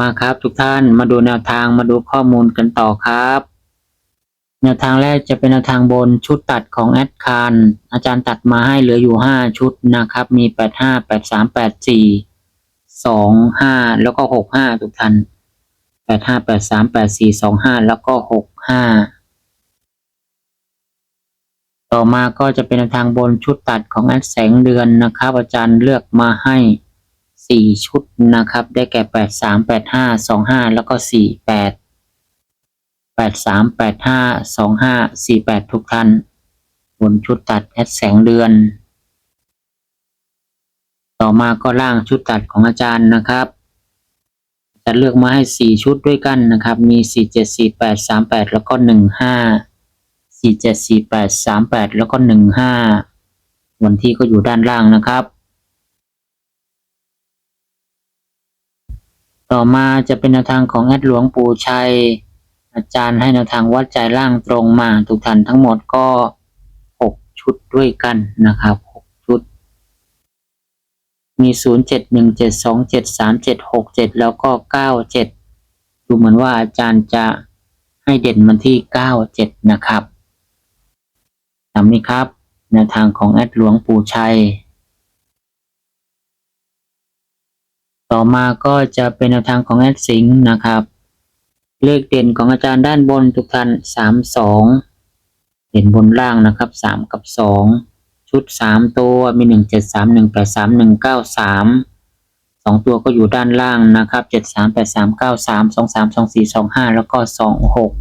มาครับ ทุกท่านมาดูแนวทางมาดูข้อมูลกันต่อครับ แนวทางแรกจะเป็นแนวทางบนชุดตัดของแอดคารอาจารย์ตัดมาให้เหลืออยู่ห้าชุดนะครับ มีแปดห้าแปดสามแปดสี่สองห้าแล้วก็หกห้าทุกท่านแปดห้าแปดสามแปดสี่สองห้าแล้วก็หกห้าต่อมาก็จะเป็นแนวทางบนชุดตัดของแอดแสงเดือนนะครับ อาจารย์เลือกมาให้ สี่ชุดนะครับ ได้แก่แปดสามแปดห้าสองห้าแล้วก็สี่แปดแปดสามแปดห้าสองห้าสี่แปดทุกท่านบนชุดตัดแอดแสงเดือน ต่อมาก็ล่างชุดตัดของอาจารย์นะครับจะเลือกมาให้สี่ชุดด้วยกันนะครับ มีสี่เจ็ดสี่แปดสามแปดแล้วก็หนึ่งห้าสี่เจ็ดสี่แปดสามแปดแล้วก็หนึ่งห้าวันที่ก็อยู่ด้านล่างนะครับ ต่อมาจะเป็นแนวทางของแอดหลวงปู่ชัย อาจารย์ให้แนวทางวัดใจล่างตรงมาทุกท่านทั้งหมดก็หกชุดด้วยกันนะครับหกชุด มีศูนย์เจ็ดหนึ่งเจ็ดสองเจ็ดสามเจ็ดหกเจ็ดแล้วก็เก้าเจ็ดดูเหมือนว่าอาจารย์จะให้เด่นมันที่เก้าเจ็ดนะครับตามนี้ครับแนวทางของแอดหลวงปู่ชัย ต่อมาก็จะเป็นแนวทางของแอดสิงห์นะครับ เลขเด่นของอาจารย์ด้านบนทุกท่านสามสองเด่นบนล่างนะครับสามกับสองชุดสามตัวมีหนึ่งเจ็ดสามหนึ่งแปดสามหนึ่งเก้าสามสองตัวก็อยู่ด้านล่างนะครับเจ็ดสามแปดสามเก้าสามสองสามสองสี่สองห้าแล้วก็สองหก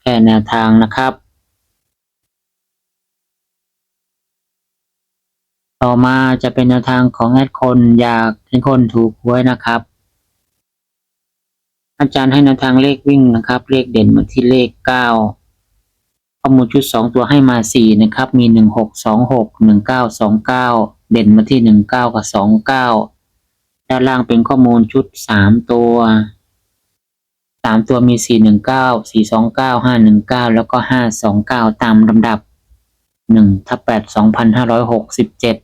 แค่แนวทางนะครับ ต่อมาจะเป็นแนวทางของแอดคนอยากให้คนถูกหวยนะครับ อาจารย์ให้แนวทางเลขวิ่งนะครับ เลขเด่นมาที่เลขเก้าข้อมูลชุดสองตัวให้มาสี่นะครับ มีหนึ่งหกสองหกหนึ่งเก้าสองเก้าเด่นมาที่หนึ่งเก้ากับสองเก้าด้านล่างเป็นข้อมูลชุดสามตัวสามตัวมีสี่หนึ่งเก้าสี่สองเก้าห้าหนึ่งเก้าแล้วก็ห้าสองเก้าตามลำดับหนึ่งทับแปดสองพันห้าร้อยหกสิบเจ็ด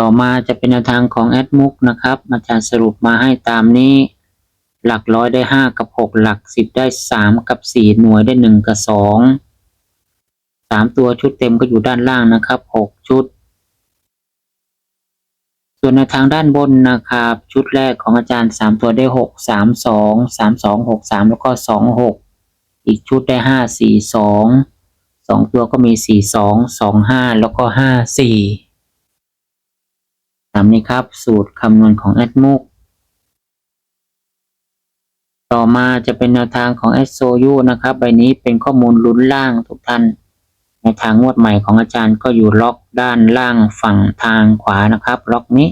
ต่อมาจะเป็นแนวทางของแอดมุกนะครับ อาจารย์สรุปมาให้ตามนี้ หลักร้อยได้ห้ากับหกหลักสิบได้สามกับสี่หน่วยได้หนึ่งกับสองสามตัวชุดเต็มก็อยู่ด้านล่างนะครับหกชุด ส่วนในวทางด้านบนนะครับ ชุดแรกของอาจารย์สามตัวได้หกสามสองสามสองหกสามแล้วก็สองหกอีกชุดได้ห้าสี่สองสองตัวก็มีสี่สองสองห้าแล้วก็ห้าสี่ามนี้ครับ สูตรคำนวณของแอดมุกต่อมาจะเป็นแนวทางของแอดโซยูนะครับ ใบนี้เป็นข้อมูลลุ้นล่างทุกท่านในทางงวดใหม่ของอาจารย์ก็อยู่ล็อกด้านล่างฝั่งทางขวานะครับ ล็อกนี้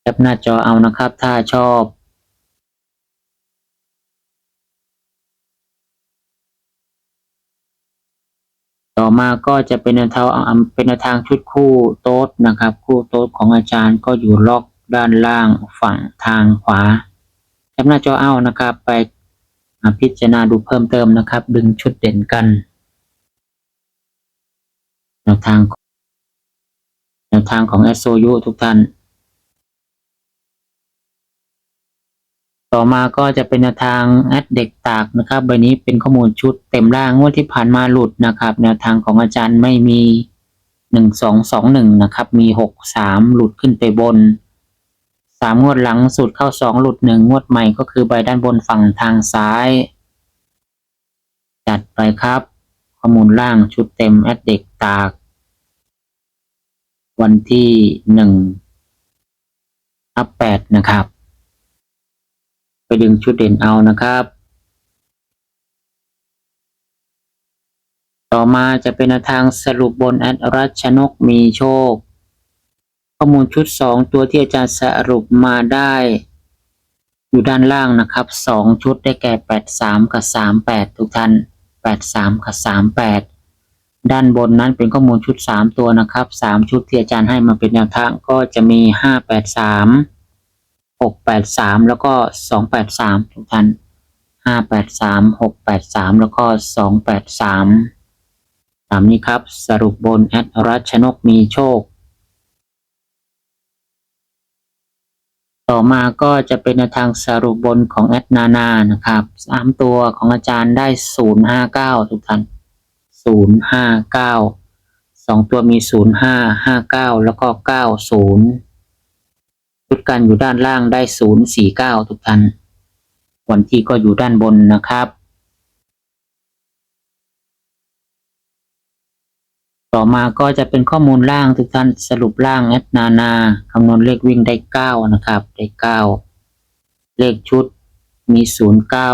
แคปหน้าจอเอานะครับ ถ้าชอบ ต่อมาก็จะเป็นแนวทางเป็นแนวทางชุดคู่โต๊ดนะครับ คู่โต๊ดของอาจารย์ก็อยู่ล็อกด้านล่างฝั่งทางขวาแคปหน้าจอเอานะครับ ไปพิจารณาดูเพิ่มเติมนะครับ ดึงชุดเด่นกันแนวทางแนวทางของ s o u ทุกท่าน ต่อมาก็จะเป็นทางแอดเด็กตากนะครับใบนี้เป็นข้อมูลชุดเต็มร่างงวดที่ผ่านมาหลุดนะครับ แนวทางของอาจารย์ไม่มีหนึ่งสองสองหนึ่งนะครับ มีหกสามหลุดขึ้นไปบนสามงวดหลังสุดเข้าสองหลุดหนึ่งงวดใหม่ก็คือใบด้านบนฝั่งทางซ้าย จัดไปครับ ข้อมูลล่างชุดเต็มแอดเด็กตาก วันที่หนึ่งอัพแปดนะครับ ดึงชุดเด่นเอานะครับ ต่อมาจะเป็นแนวทางสรุปบนแอดรัชนกมีโชค ข้อมูลชุดสองตัวที่อาจารย์สรุปมาได้ อยู่ด้านล่างนะครับสองชุดได้แก่แปดสามกับสามแปดทุกท่านแปดสามกับสามแปดด้านบนนั้นเป็นข้อมูลชุดสามตัวนะครับสามชุดที่อาจารย์ให้มาเป็นแนวทางก็จะมีห้าแปดสาม กแปดสามแล้วก็สองแปดสามทุกท่านห้าแปดสามหกแปดสามแล้วก็สองแปดสามตามนี้ครับ สรุปบนแอดรัชนกมีโชค ต่อมาก็จะเป็นทางสรุปบนของแอดนานานะครับสามตัวของอาจารย์ได้ศูนย์ห้าเก้าทุกท่านศูนย์ห้าเก้าสองตัวมีศูนย์ห้าห้าเก้าแล้วก็เก้าศูนย์ ชุดกันอยู่ด้านล่างได้ศูนย์สี่เก้าทุกท่านวันที่ก็อยู่ด้านบนนะครับ ต่อมาก็จะเป็นข้อมูลล่างทุกท่านสรุปล่างแอดนานาคำนวณเลขวิ่งได้เก้านะครับ ได้เก้าเลขชุดมีศูนย์เก้า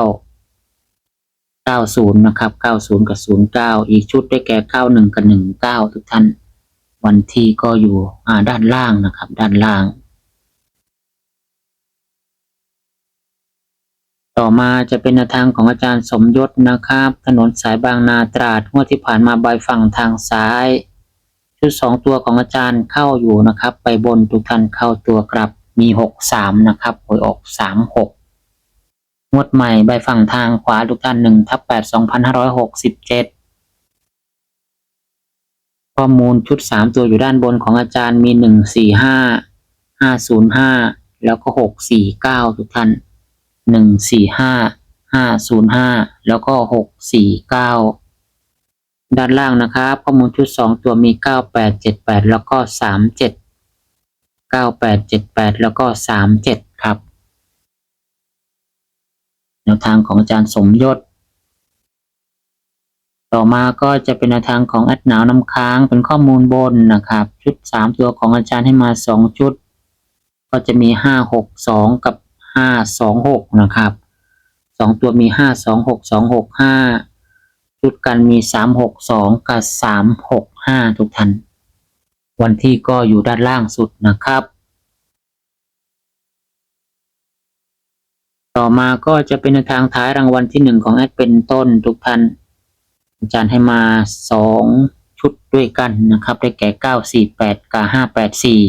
เก้าศูนย์นะครับเก้าศูนย์กับศูนย์เก้าอีกชุดได้แก่เก้าหนึ่งกับหนึ่งเก้าทุกท่าน วันที่ก็อยู่อ่าด้านล่างนะครับ ด้านล่าง ต่อมาจะเป็นแนวทางของอาจารย์สมยศนะครับ ถนนสายบางนาตราดงวดที่ผ่านมาใบฝั่งทางซ้าย ชุดสองตัวของอาจารย์เข้าอยู่นะครับ ไปบนทุกท่านเข้าตัวกลับมีหกสามนะครับหวยออกสามหกงวดใหม่ใบฝั่งทางขวาทุกท่านหนึ่งทับแปดสองพันห้าร้อยหกสิบเจ็ดข้อมูลชุดสามตัวอยู่ด้านบนของอาจารย์มีหนึ่งสี่ห้าห้าศูนย์ห้าแล้วก็หกสี่เก้าทุกท่าน หนึ่งสี่ห้าห้าศูนย์ห้าแล้วก็หกสี่เก้าด้านล่างนะครับข้อมูลชุดสองตัวมีเก้าแปดเจ็ดแปดแล้วก็สามเจ็ดเก้าแปดเจ็ดแปดแล้วก็สามเจ็ดครับแนวทางของอาจารย์สมยศ ต่อมาก็จะเป็นแนวทางของแอดหนาวน้ำค้างเป็นข้อมูลบนนะครับ ชุดสามตัวของอาจารย์ให้มาสองชุด ก็จะมีห้าหกสองกับ ห้าสองหกนะครับสองตัวมีห้าสองหกสองหกห้าชุดกันมีสามหกสองกับสามหกห้าทุกท่านวันที่ก็อยู่ด้านล่างสุดนะครับ ต่อมาก็จะเป็นทางท้ายรางวัลที่หนึ่งของแอดเป็นต้นทุกท่านอาจารย์ให้มาสองชุดด้วยกันนะครับ ได้แก่เก้าสี่แปดกับห้าแปดสี่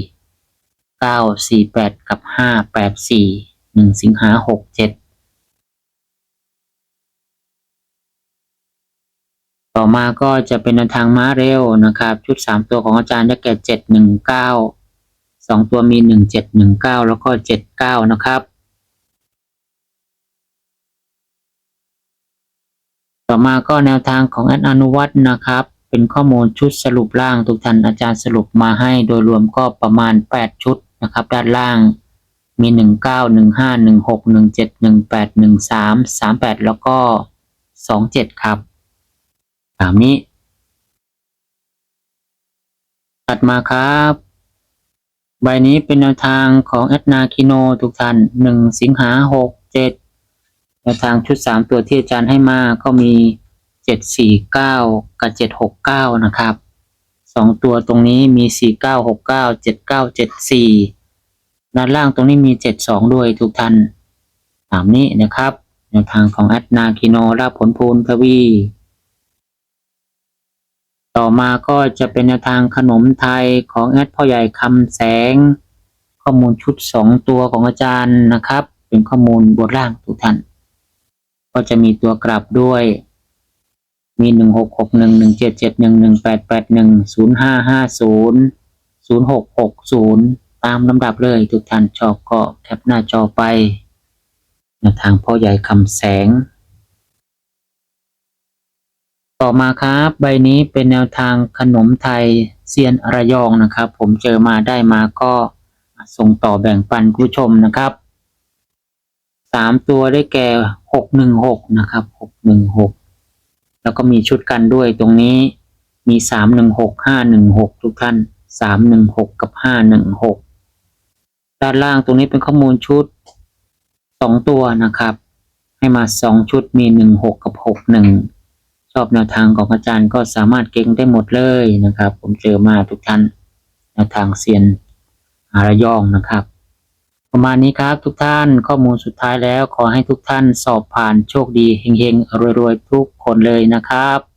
เก้าสี่แปดกับห้าแปดสี่ หนึ่งสิงหาหกเจ็ดต่อมาก็จะเป็นทางม้าเร็วนะครับ ชุดสามตัวของอาจารย์ได้แก่เจ็ดหนึ่งเก้าสองตัวมีหนึ่งเจ็ดหนึ่งเก้าแล้วก็เจ็ดเก้านะครับ ต่อมาก็แนวทางของแอดอนุวัฒน์นะครับ เป็นข้อมูลชุดสรุปล่างทุกท่านอาจารย์สรุปมาให้โดยรวมก็ประมาณ 8 ชุดนะครับ ด้านล่าง มี 19 15 16 17 18 13 38 แล้วก็ 27 ครับตามนี้ถัดมาครับ ใบนี้เป็นแนวทางของแอดนาคิโนทุกท่าน 1 สิงหา 67 แนวทางชุด 3 ตัวที่อาจารย์ให้มาก็มี 749 กับ 769 นะครับ 2 ตัวตรงนี้มี 4969 7974 ด้านล่างตรงนี้มี72ด้วยทุกท่านตามนี้นะครับแนวทางของแอดนาคิโนราผลพูนทวี ต่อมาก็จะเป็นแนวทางขนมไทยของแอดพ่อใหญ่คำแสง ข้อมูลชุด2ตัวของอาจารย์นะครับ เป็นข้อมูลบทล่างทุกท่าน ก็จะมีตัวกลับด้วยมี 1661 1771 1881 0550 0660 ตามลำดับเลยทุกท่านชอบก็แคปหน้าจอไปแนวทางพ่อใหญ่คำแสง ต่อมาครับใบนี้เป็นแนวทางขนมไทยเซียนระยองนะครับ ผมเจอมาได้มาก็ส่งต่อแบ่งปันผู้ชมนะครับสามตัวได้แก่หกหนึ่งหกนะครับหกหนึ่งหกแล้วก็มีชุดกันด้วยตรงนี้มีสามหนึ่งหกห้าหนึ่งหกทุกท่านสามหนึ่งหกกับห้าหนึ่งหก ด้านล่างตรงนี้เป็นข้อมูลชุดสองตัวนะครับ ให้มาสองชุดมีหนึ่งหกกับหกหนึ่งชอบแนวทางของอาจารย์ก็สามารถเก่งได้หมดเลยนะครับ ผมเจอมาทุกท่านแนวทางเซียนหารยองนะครับ ประมาณนี้ครับทุกท่านข้อมูลสุดท้ายแล้วขอให้ทุกท่านสอบผ่านโชคดีเฮงๆรวยๆทุกคนเลยนะครับ